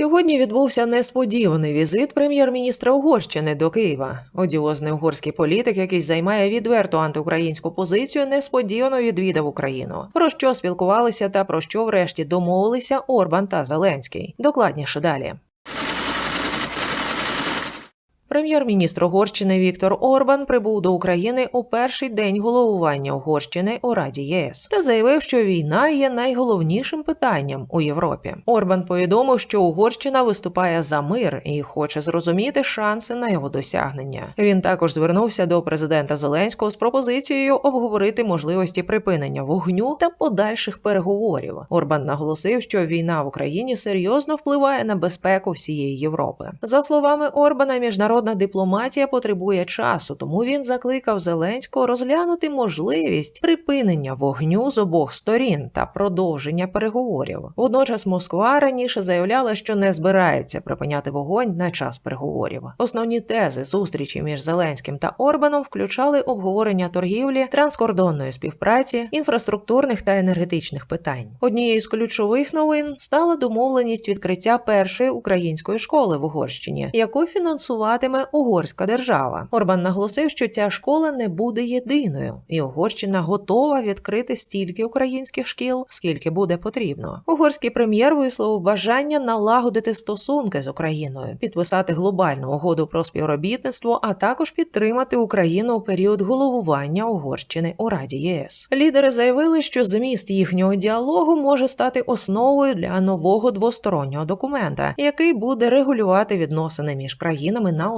Сьогодні відбувся несподіваний візит прем'єр-міністра Угорщини до Києва. Одіозний угорський політик, який займає відверту антиукраїнську позицію, несподівано відвідав Україну. Про що спілкувалися та про що врешті домовилися Орбан та Зеленський. Докладніше далі. Прем'єр-міністр Угорщини Віктор Орбан прибув до України у перший день головування Угорщини у Раді ЄС та заявив, що війна є найголовнішим питанням у Європі. Орбан повідомив, що Угорщина виступає за мир і хоче зрозуміти шанси на його досягнення. Він також звернувся до президента Зеленського з пропозицією обговорити можливості припинення вогню та подальших переговорів. Орбан наголосив, що війна в Україні серйозно впливає на безпеку всієї Європи. За словами Орбана, міжнародна дипломатія потребує часу, тому він закликав Зеленського розглянути можливість припинення вогню з обох сторін та продовження переговорів. Водночас Москва раніше заявляла, що не збирається припиняти вогонь на час переговорів. Основні тези зустрічі між Зеленським та Орбаном включали обговорення торгівлі, транскордонної співпраці, інфраструктурних та енергетичних питань. Однією з ключових новин стала домовленість відкриття першої української школи в Угорщині, яку фінансуватиме угорська держава. Орбан наголосив, що ця школа не буде єдиною, і Угорщина готова відкрити стільки українських шкіл, скільки буде потрібно. Угорський прем'єр висловив бажання налагодити стосунки з Україною, підписати глобальну угоду про співробітництво, а також підтримати Україну у період головування Угорщини у Раді ЄС. Лідери заявили, що зміст їхнього діалогу може стати основою для нового двостороннього документа, який буде регулювати відносини між країнами на